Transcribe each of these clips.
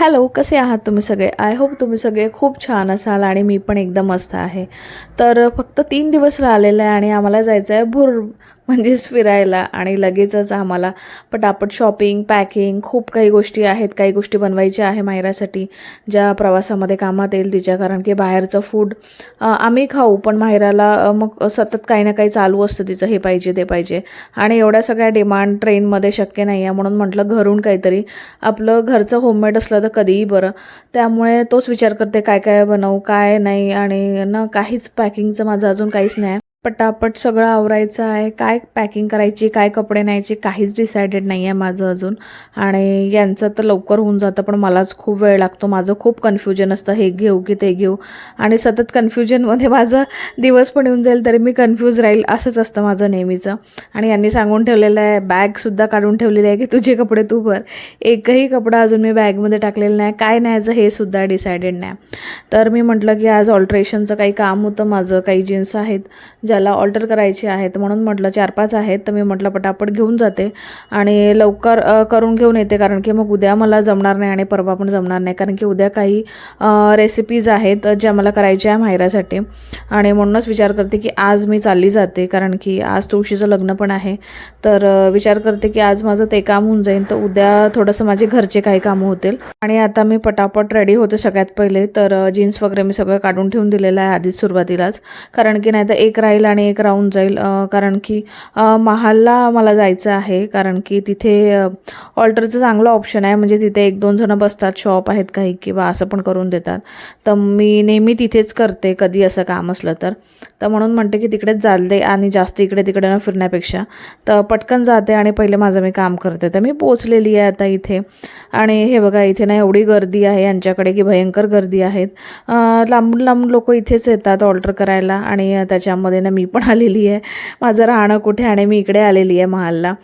Hello कसे आहात तुम्ही सगळे? आय होप तुम्ही सगळे खूप छान असाल आणि मी पण एकदम मस्त आहे. तर फक्त तीन दिवस राहिलेलं आहे आणि आम्हाला जायचं आहे भूर म्हणजेच फिरायला आणि लगेचच आम्हाला पटापट शॉपिंग पॅकिंग खूप काही गोष्टी आहेत. काही गोष्टी बनवायच्या आहे मायरासाठी ज्या प्रवासामध्ये कामात येईल तिच्या कारण की बाहेरचं फूड आम्ही खाऊ पण माहेराला मग सतत काही ना काही चालू असतं तिचं हे पाहिजे ते पाहिजे. आणि एवढ्या सगळ्या डिमांड ट्रेनमध्ये शक्य नाही आहे म्हणून म्हटलं घरून काहीतरी आपलं घरचं होममेड असलं तर कधीही बरं. त्यामुळे तोच विचार करते काय काय बनवू काय नाही आणि ना काहीच पॅकिंगचं माझं अजून काहीच नाही. आहे पटापट सगळं आवरायचं आहे. काय पॅकिंग करायची काय कपडे न्यायचे काहीच डिसायडेड नाही आहे माझं अजून. आणि यांचं तर लवकर होऊन जातं पण मलाच खूप वेळ लागतो. माझं खूप कन्फ्युजन असतं. हे घेऊ की ते घेऊ. आणि सतत कन्फ्युजनमध्ये माझा दिवस पण येऊन जाईल तरी मी कन्फ्यूज राहील असंच असतं माझं नेहमीचं. आणि यांनी सांगून ठेवलेलं आहे बॅगसुद्धा काढून ठेवलेली आहे की तुझे कपडे तू भर. एकही कपडा अजून मी बॅगमध्ये टाकलेलं नाही. काय न्यायचं हे सुद्धा डिसायडेड नाही. तर मी म्हटलं की आज ऑल्ट्रेशनचं काही काम होतं माझं काही जीन्स आहेत. ज्याला ऑल्टर करायचे आहेत म्हणून म्हटलं चार पाच आहेत तर मी म्हटलं पटापट घेऊन जाते. आणि लवकर करून घेऊन येते कारण की मग उद्या मला जमणार नाही आणि परवा पण जमणार नाही. कारण की उद्या काही रेसिपीज आहेत ज्या मला करायच्या आहे माहेरासाठी. आणि म्हणूनच विचार करते की आज मी चालली जाते कारण की आज तुळशीचं लग्न पण आहे. तर विचार करते की आज माझं ते काम होऊन जाईल तर उद्या थोडंसं माझे घरचे काही कामं होतील. आणि आता मी पटापट रेडी होते सगळ्यात पहिले तर जीन्स वगैरे मी सगळं काढून ठेवून दिलेलं आहे आधीच सुरुवातीलाच. कारण की नाही तर एक राहील आणि एक राहून जाईल. कारण की महालला मला जायचं आहे. कारण की तिथे ऑल्टरचं चांगलं ऑप्शन आहे. म्हणजे तिथे एक दोन जणं बसतात शॉप आहेत काही किंवा असं पण करून देतात. तर मी नेहमी तिथेच करते कधी असं काम असलं तर. तर म्हणून म्हणते की तिकडेच चालते आणि जास्त इकडे तिकडे न फिरण्यापेक्षा. तर पटकन जाते आणि पहिले माझं मी काम करते. तर मी पोचलेली आहे आता इथे. आणि हे बघा इथे ना एवढी गर्दी आहे यांच्याकडे की भयंकर गर्दी आहेत. लांबून लांबून लोक इथेच येतात ऑल्टर करायला. आणि त्याच्यामध्ये ना मी पण आलेली आहे. माझं राहणं कुठे आणि मी इकडे आलेली आहे महालला.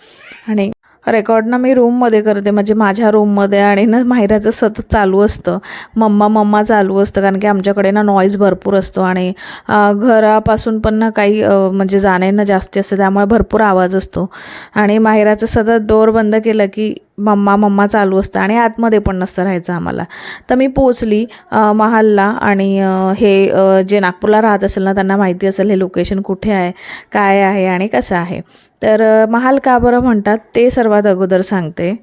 आणि रेकॉर्ड ना मी रूममध्ये करते. म्हणजे माझ्या रूममध्ये आणि ना माहिराचं सतत चालू असतं. मम्मा मम्मा चालू असतं. कारण की आमच्याकडे ना नॉईज भरपूर असतो. आणि घरापासून पण ना काही म्हणजे जाणे ना जास्ती असतं. त्यामुळे भरपूर आवाज असतो. आणि माहेराचं सतत डोअर बंद केलं की मम्मा मम्मा चालू असतं आणि आतमध्ये पण नसतं राहायचं आम्हाला. तर मी पोचली महालला आणि हे जे नागपूरला राहत असेल ना त्यांना माहिती असेल हे लोकेशन कुठे आहे काय आहे आणि कसं आहे. तर महाल का बरं म्हणतात ते सर्वात अगोदर सांगते.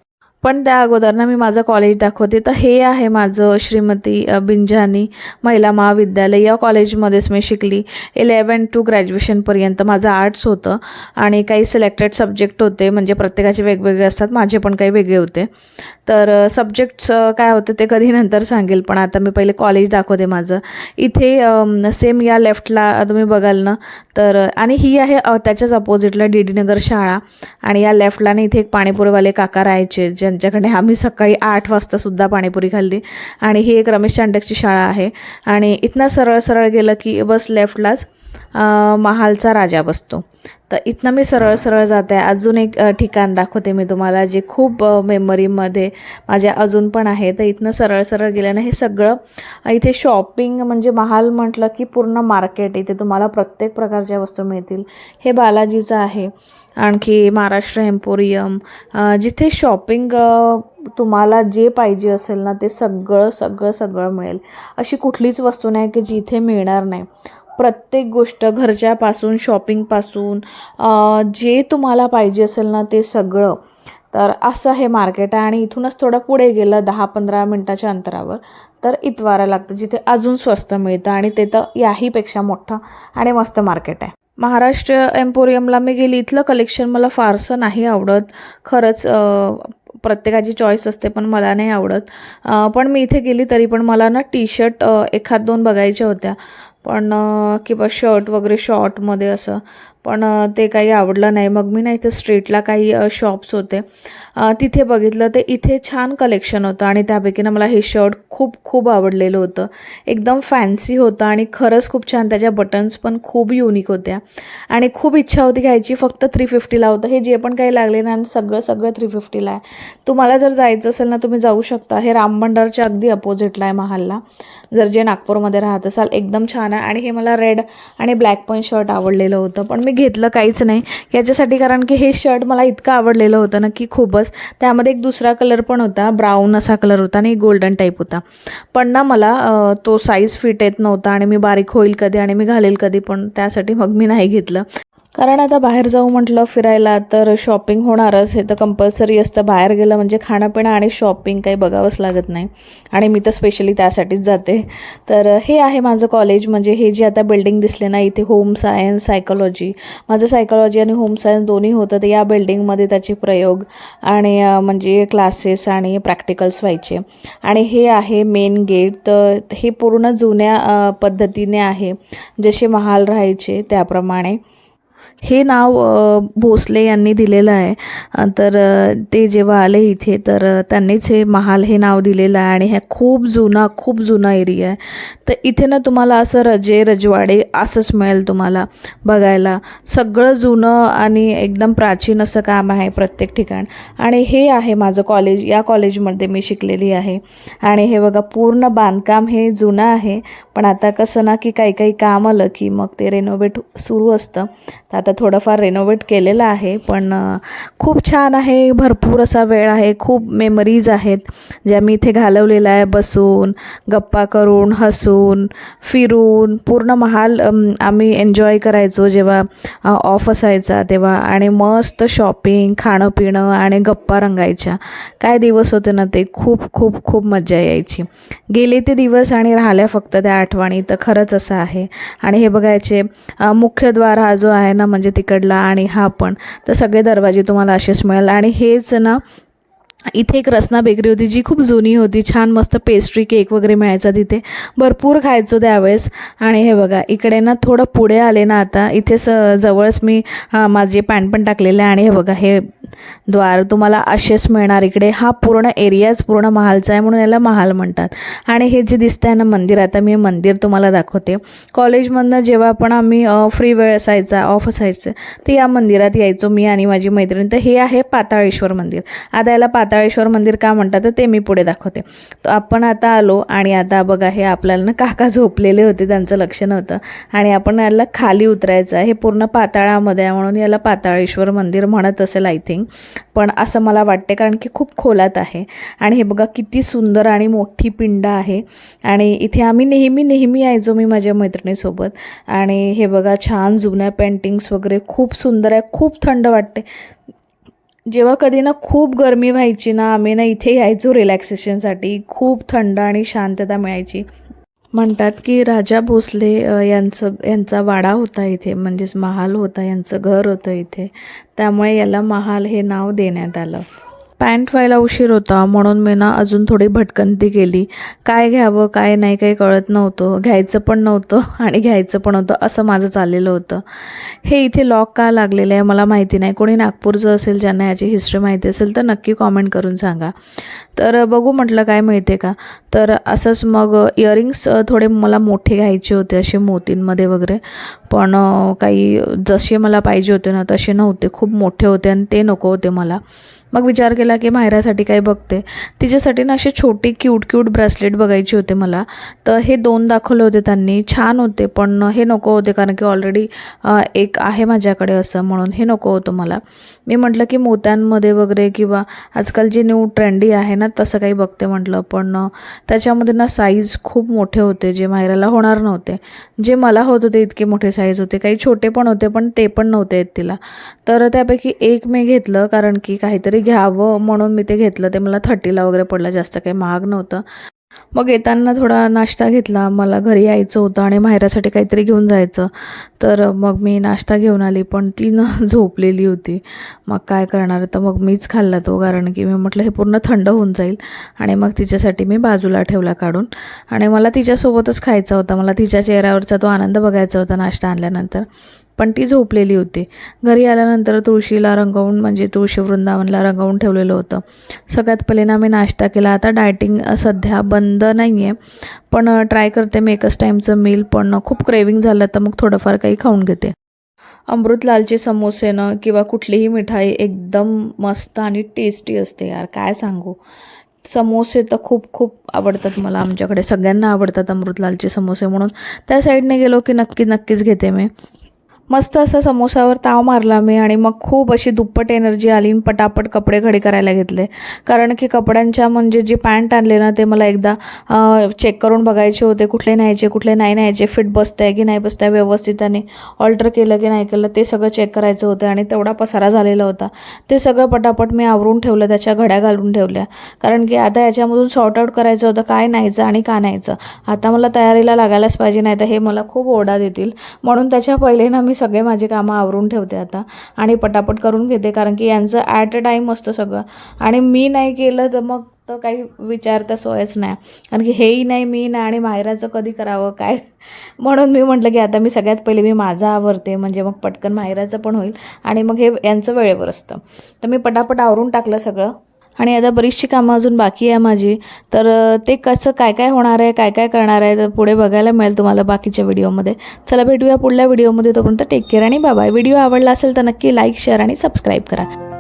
पण त्या अगोदर ना मी माझं कॉलेज दाखवते. तर हे आहे माझं श्रीमती बिंजानी महिला महाविद्यालय. या कॉलेजमध्येच मी शिकली. इलेवन टू ग्रॅज्युएशनपर्यंत माझं आर्ट्स होतं आणि काही सिलेक्टेड सब्जेक्ट होते. म्हणजे प्रत्येकाचे वेगवेगळे असतात. माझे पण काही वेगळे होते. तर सब्जेक्ट्स काय होते ते कधी नंतर सांगेल पण आता मी पहिले कॉलेज दाखवते माझं. इथे सेम या लेफ्टला तुम्ही बघाल ना तर आणि ही आहे त्याच्याच अपोजिटला डी डी नगर शाळा. आणि या लेफ्टला ना इथे एक पाणीपुरीवाले काका राहायचे ज्या त्यांच्याकडे आम्ही सकाळी आठ वाजतासुद्धा पाणीपुरी खाल्ली. आणि ही एक रमेश चांडकची शाळा आहे. आणि इथनं सरळ सरळ गेलं की बस लेफ्टलाच. महालचा राजा बसतो. तर इथनं मी सरळ सरळ जाते. अजून एक ठिकाण दाखवते मी तुम्हाला जे खूप मेमरीमध्ये माझ्या अजून पण आहे. तर इथनं सरळ सरळ गेल्यानं हे सगळं इथे शॉपिंग म्हणजे महाल म्हटलं की पूर्ण मार्केट इथे तुम्हाला प्रत्येक प्रकारच्या वस्तू मिळतील. हे बालाजीचं आहे. आणखी महाराष्ट्र एम्पोरियम जिथे शॉपिंग तुम्हाला जे पाहिजे असेल ना ते सगळं सगळं सगळं मिळेल. अशी कुठलीच वस्तू नाही की जी इथे मिळणार नाही. प्रत्येक गोष्ट घरच्यापासून शॉपिंगपासून जे तुम्हाला पाहिजे असेल ना ते सगळं. तर असं हे मार्केट आहे आणि इथूनच थोडं पुढे गेलं दहा पंधरा मिनटाच्या अंतरावर. तर इतवारा लागतं जिथे अजून स्वस्त मिळतं आणि ते तर याहीपेक्षा मोठं आणि मस्त मार्केट आहे. महाराष्ट्र एम्पोरियमला मी गेली इथलं कलेक्शन मला फारसं नाही आवडत. खरंच प्रत्येकाची चॉईस असते पण मला नाही आवडत. पण मी इथे गेली तरी पण मला ना टी शर्ट एखाद दोन बघायच्या होत्या. पण किंवा शर्ट वगैरे शॉर्टमध्ये असं. पण ते काही आवडलं नाही. मग मी ना इथे स्ट्रीटला काही शॉप्स होते. तिथे बघितलं ते इथे छान कलेक्शन होतं आणि त्यापैकी ना मला हे शर्ट खूप खूप आवडलेलं होतं. एकदम फॅन्सी होतं आणि खरंच खूप छान. त्याच्या बटन्स पण खूप युनिक होत्या. आणि खूप इच्छा होती घ्यायची. फक्त थ्री फिफ्टीला होतं. हे जे पण काही लागले ना आणि सगळं सगळं थ्री फिफ्टीला आहे. तुम्हाला जर जायचं असेल ना तुम्ही जाऊ शकता. हे राम भंडारच्या अगदी अपोजिटला आहे महालला. जर जे नागपूरमध्ये राहत असाल एकदम छान छान आहे आणि हे मला रेड आणि ब्लॅक पण शर्ट आवडलेलं होतं. पण मी घेतलं काहीच नाही. याच्यासाठी कारण की हे शर्ट मला इतकं आवडलेलं होतं ना की खूपच. त्यामध्ये एक दुसरा कलर पण होता. ब्राऊन असा कलर होता आणि गोल्डन टाईप होता. पण ना मला तो साईज फिट येत नव्हता आणि मी बारीक होईल कधी आणि मी घालेल कधी पण त्यासाठी मग मी नाही घेतलं. कारण आता बाहेर जाऊ म्हटलं फिरायला तर शॉपिंग होणारच. हे तर कंपल्सरी असतं. बाहेर गेलं म्हणजे खाणंपिणं आणि शॉपिंग काही बघावंच लागत नाही. आणि मी तर स्पेशली त्यासाठीच जाते. तर हे आहे माझं कॉलेज म्हणजे हे जे आता बिल्डिंग दिसले ना इथे होम सायन्स सायकोलॉजी माझं सायकोलॉजी आणि होम सायन्स दोन्ही होतं. तर या बिल्डिंगमध्ये त्याचे प्रयोग आणि म्हणजे क्लासेस आणि प्रॅक्टिकल्स व्हायचे. आणि हे आहे मेन गेट तर हे पूर्ण जुन्या पद्धतीने आहे. जसे महाल राहायचे त्याप्रमाणे. हे नाव भोसले यांनी दिलेलं आहे. तर ते जेव्हा आले इथे तर त्यांनीच हे महाल हे नाव दिलेलं आहे आणि हे खूप जुना खूप जुना एरिया आहे. तर इथे ना तुम्हाला असं रजे रजवाडे असंच मिळेल तुम्हाला बघायला. सगळं जुनं आणि एकदम प्राचीन असं काम आहे प्रत्येक ठिकाण. आणि हे आहे माझं कॉलेज या कॉलेजमध्ये मी शिकलेली आहे. आणि हे बघा पूर्ण बांधकाम हे जुनं आहे. पण आता कसं ना की काही काही काम आलं की मग ते रेनोव्हेट सुरू असतं. तर आता थोडंफार रेनोवेट केलेलं आहे. पण खूप छान आहे. भरपूर असा वेळ आहे. खूप मेमरीज आहेत. ज्या मी इथे घालवलेल्या आहे. बसून गप्पा करून हसून फिरून पूर्ण महाल आम्ही एन्जॉय करायचो जेव्हा ऑफ असायचा तेव्हा. आणि मस्त शॉपिंग खाणं पिणं आणि गप्पा रंगायच्या. काय दिवस होते ना ते? खूप खूप खूप मजा यायची. गेले ते दिवस आणि राहिल्या फक्त त्या आठवणी. तर खरंच असं आहे. आणि हे बघायचे मुख्यद्वार हा जो आहे ना म्हणजे तिकडला आणि हा पण. तर सगळे दरवाजे तुम्हाला असेच मिळेल. आणि हेच ना इथे एक रसना बेकरी होती जी खूप जुनी होती. छान मस्त पेस्ट्री केक वगैरे मिळायचा तिथे. भरपूर खायचो त्यावेळेस. आणि हे बघा इकडे ना थोडं पुढे आले ना आता. इथे स जवळच मी माझे पॅन्ट पण टाकलेले आहे. आणि हे बघा हे द्वार तुम्हाला असेच मिळणार इकडे. हा पूर्ण एरियाच पूर्ण महालचा आहे म्हणून याला महाल म्हणतात. आणि हे जे दिसतं आहे ना मंदिर आता मी मंदिर तुम्हाला दाखवते. कॉलेजमधनं जेव्हा पण आम्ही फ्री वेळ असायचा ऑफ असायचं तर या मंदिरात यायचो मी आणि माझी मैत्रीण. तर हे आहे पाताळेश्वर मंदिर. आता याला पाताळेश्वर मंदिर का म्हणतात तर ते मी पुढे दाखवते. तर आपण आता आलो आणि आता बघा हे आपल्याला ना काका झोपलेले होते त्यांचं लक्ष नव्हतं. आणि आपण याला खाली उतरायचं आहे. हे पूर्ण पाताळामध्ये आहे म्हणून याला पाताळेश्वर मंदिर म्हणत असेल आय थिंक पण असं मला वाटते कारण की खूप खोलात आहे. आणि हे बघा किती सुंदर आणि मोठी पिंड आहे. आणि इथे आम्ही नेहमी नेहमी यायचो मी माझ्या मैत्रिणीसोबत. आणि हे बघा छान जुन्या पेंटिंग्स वगैरे खूप सुंदर आहे खूप थंड वाटते जेव्हा कधी ना खूप गरमी व्हायची ना आम्ही ना इथे यायचो रिलॅक्सेशनसाठी खूप थंड आणि शांतता मिळायची. म्हणतात की राजा भोसले यांचं यांचा वाडा होता इथे म्हणजेच महाल होता यांचं घर होतं इथे. त्यामुळे याला महाल हे नाव देण्यात आलं. पॅन्ट व्हायला उशीर होता म्हणून मी ना अजून थोडी भटकंती केली. काय घ्यावं काय नाही काही कळत नव्हतं. घ्यायचं पण नव्हतं आणि घ्यायचं पण होतं असं माझं चाललेलं होतं. हे इथे लॉक का लागलेलं आहे मला माहिती नाही. कोणी नागपूरचं असेल ज्यांना याची हिस्ट्री माहिती असेल तर नक्की कॉमेंट करून सांगा. तर बघू म्हटलं काय मिळते का. तर असंच मग इयरिंग्स थोडे मला मोठे घ्यायचे होते असे मोतींमध्ये वगैरे. पण काही जसे मला पाहिजे होते ना तसे नव्हते. खूप मोठे होते आणि ते नको होते मला. मग विचार केला की मायरासाठी काही बघते. तिच्यासाठी ना असे छोटे क्यूट क्यूट ब्रेसलेट बघायचे होते मला. तर हे दोन दाखवले होते त्यांनी. छान होते पण हे नको होते कारण की ऑलरेडी एक आहे माझ्याकडे असं म्हणून. हे नको होतं मला. मी म्हटलं की मोत्यांमध्ये वगैरे किंवा आजकाल जे न्यू ट्रेंडी आहे ना तसं काही बघते म्हटलं. पण त्याच्यामध्ये ना साईज खूप मोठे होते जे मायराला होणार नव्हते. जे मला होत होते इतके मोठे साईज होते. काही छोटे पण होते पण ते पण नव्हते आहेत तिला. तर त्यापैकी एक मी घेतलं कारण की काहीतरी घ्यावं म्हणून मी ते घेतलं. ते मला थर्टीला वगैरे पडलं. जास्त काही महाग नव्हतं. मग येताना थोडा नाश्ता घेतला. मला घरी यायचं होतं आणि माहेरासाठी काहीतरी घेऊन जायचं. तर मग मी नाश्ता घेऊन आली पण ती न झोपलेली होती. मग काय करणार? तर मग मीच खाल्ला तो कारण की मी म्हटलं हे पूर्ण थंड होऊन जाईल. आणि मग तिच्यासाठी मी बाजूला ठेवला काढून. आणि मला तिच्यासोबतच खायचा होता. मला तिच्या चेहऱ्यावरचा तो आनंद बघायचा होता नाश्ता आणल्यानंतर. पण ती झोपलेली होती. घरी आल्यानंतर तुळशीला रंगवून म्हणजे तुळशी वृंदावनला रंगवून ठेवलेलं होतं. सगळ्यात पहिले ना मी नाश्ता केला. आता डायटिंग सध्या बंद नाही आहे पण ट्राय करते मी एकच टाईमचं मील. पण खूप क्रेविंग झालं तर मग थोडंफार काही खाऊन घेते. अमृतलालचे समोसे ना किंवा कुठलीही मिठाई एकदम मस्त आणि टेस्टी असते यार. काय सांगू? समोसे तर खूप खूप आवडतात मला. आमच्याकडे सगळ्यांना आवडतात अमृतलालचे समोसे म्हणून. त्या साईडने गेलो की नक्की नक्कीच घेते मी. मस्त असा समोसावर ताव मारला मी आणि मग खूप अशी दुप्पट एनर्जी आली आणि पटापट कपडे घडी करायला घेतले. कारण की कपड्यांच्या म्हणजे जे पॅन्ट आणले ना ते मला एकदा चेक करून बघायचे होते कुठले न्यायचे कुठले नाही न्यायचे फिट बसतं आहे की नाही बसतं आहे व्यवस्थित आणि ऑल्टर केलं की नाही केलं ते सगळं चेक करायचं होतं आणि तेवढा पसारा झालेला होता. ते सगळं पटापट मी आवरून ठेवलं त्याच्या घड्या घालून ठेवल्या. कारण की आता याच्यामधून सॉर्ट आऊट करायचं होतं काय न्यायचं आणि का न्यायचं. आता मला तयारीला लागायलाच पाहिजे नाही तर हे मला खूप ओरडा देतील. म्हणून त्याच्या पहिले ना मी सगळे माझे कामं आवरून ठेवते आता आणि पटापट करून घेते कारण की यांचं ॲट अ टाईम असतं सगळं. आणि मी नाही केलं तर मग तर काही विचारता सोयच नाही. कारण की हेही नाही मी नाही आणि माहेराचं कधी करावं काय? म्हणून मी म्हटलं की आता मी सगळ्यात पहिले मी माझं आवरते म्हणजे मग पटकन माहेराचं पण होईल आणि मग हे यांचं वेळेवर असतं. तर मी पटापट आवरून टाकलं सगळं. आणि आता बरीचशी कामं अजून बाकी आहे माझी. तर ते कसं काय काय होणार आहे काय काय करणार आहे तर पुढे बघायला मिळेल तुम्हाला बाकीच्या व्हिडिओमध्ये. चला भेटूया पुढल्या व्हिडिओमध्ये. तोपर्यंत टेक केअर आणि बाय व्हिडिओ आवडला असेल तर नक्की लाईक शेअर आणि सबस्क्राईब करा.